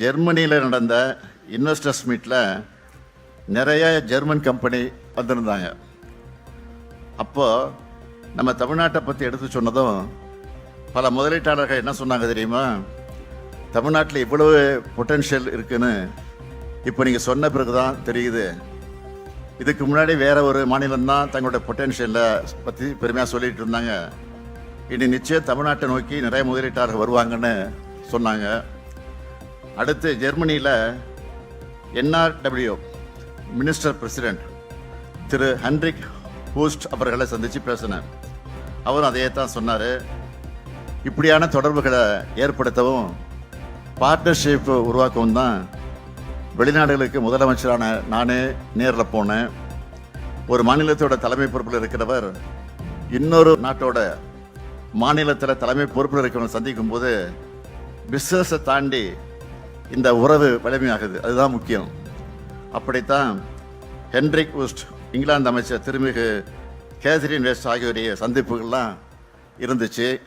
ஜெர்மனியில் நடந்த இன்வெஸ்டர்ஸ் மீட்டில் நிறைய ஜெர்மன் கம்பெனி வந்திருந்தாங்க. அப்போது நம்ம தமிழ்நாட்டை பற்றி எடுத்து சொன்னதும் பல முதலீட்டாளர்கள் என்ன சொன்னாங்க தெரியுமா? தமிழ்நாட்டில் இவ்வளவு பொட்டென்ஷியல் இருக்குன்னு இப்போ நீங்கள் சொன்ன பிறகு தான் தெரியுது. இதுக்கு முன்னாடி வேற ஒரு மாநிலம் தான் தங்களுடைய பொட்டென்ஷியலை பற்றி பெருமையாக சொல்லிட்டு இருந்தாங்க. இனி நிச்சயம் தமிழ்நாட்டை நோக்கி நிறைய முதலீட்டாளர்கள் வருவாங்கன்னு சொன்னாங்க. அடுத்து ஜெர்மனியில் NRW minister president Thiru Hendrik Wust அவர்களை சந்தித்து பேசினேன் அவரும் அதையே தான் சொன்னார். இப்படியான தொடர்புகளை ஏற்படுத்தவும் பார்ட்னர்ஷிப் உருவாக்கவும் தான் வெளிநாடுகளுக்கு முதலமைச்சரான நானே நேரில் போனேன். ஒரு மாநிலத்தோட தலைமை பொறுப்பில் இருக்கிறவர் இன்னொரு நாட்டோட மாநிலத்தில் தலைமை பொறுப்பில் இருக்கிறவங்க சந்திக்கும் போது பிஸ்னஸை தாண்டி இந்த உறவு வலிமையாகுது. அதுதான் முக்கியம். அப்படித்தான் ஹென்ரிக் உஸ்ட் இங்கிலாந்து அமைச்சர் திருமிகு கேசரின் வெஸ்ட் ஆகியோருடைய சந்திப்புகள்லாம் இருந்துச்சு.